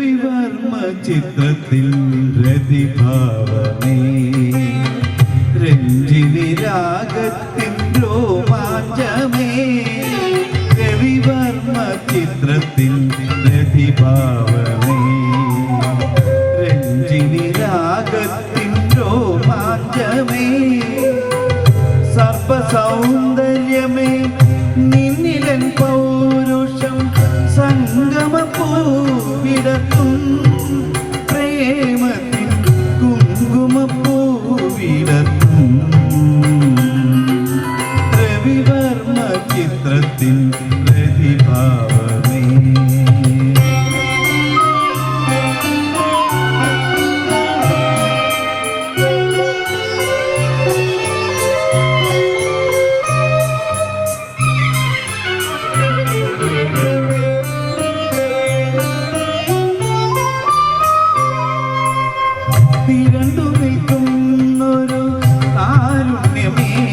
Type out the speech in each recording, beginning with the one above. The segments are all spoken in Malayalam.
രവിവർമ്മ ചിത്രത്തിൽ രതിഭാവമേ രഞ്ജിനി രാഗത്തിൻ രോമാഞ്ചമേ. രവിവർമ്മ ചിത്രത്തിൽ രതിഭാവമേ രഞ്ജിനി രാഗത്തിൻ രോമാഞ്ചമേ. സർപ്പസൗന്ദര്യമേ നിന്നിലൻ പൗരുഷം സംഗമപ്പൂവിടത്തും പ്രേമത്തിൻ കുങ്കുമപ്പൂവിടത്തും. രവിവർമ്മ ചിത്രത്തിൽ പ്രതിഭാവമേ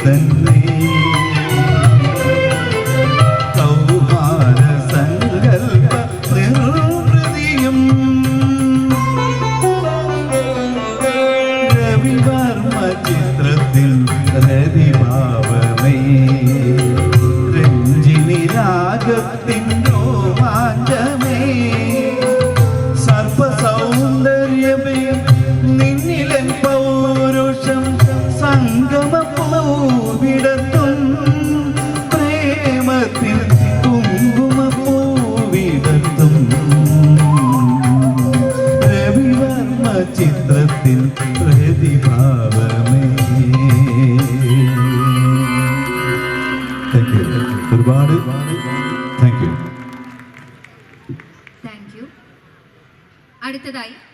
തന്നെ കൗമാര സങ്കൽപ്പ നിർവൃതിയും രവിവർമ്മ ചിത്രത്തിൽ രതിഭാവമേ രഞ്ജിനി രാഗത്തിൻ രോമാഞ്ചമേ പ്രതിഭാവമേ. താങ്ക് യു ഒരുപാട് താങ്ക് യു അടുത്തതായി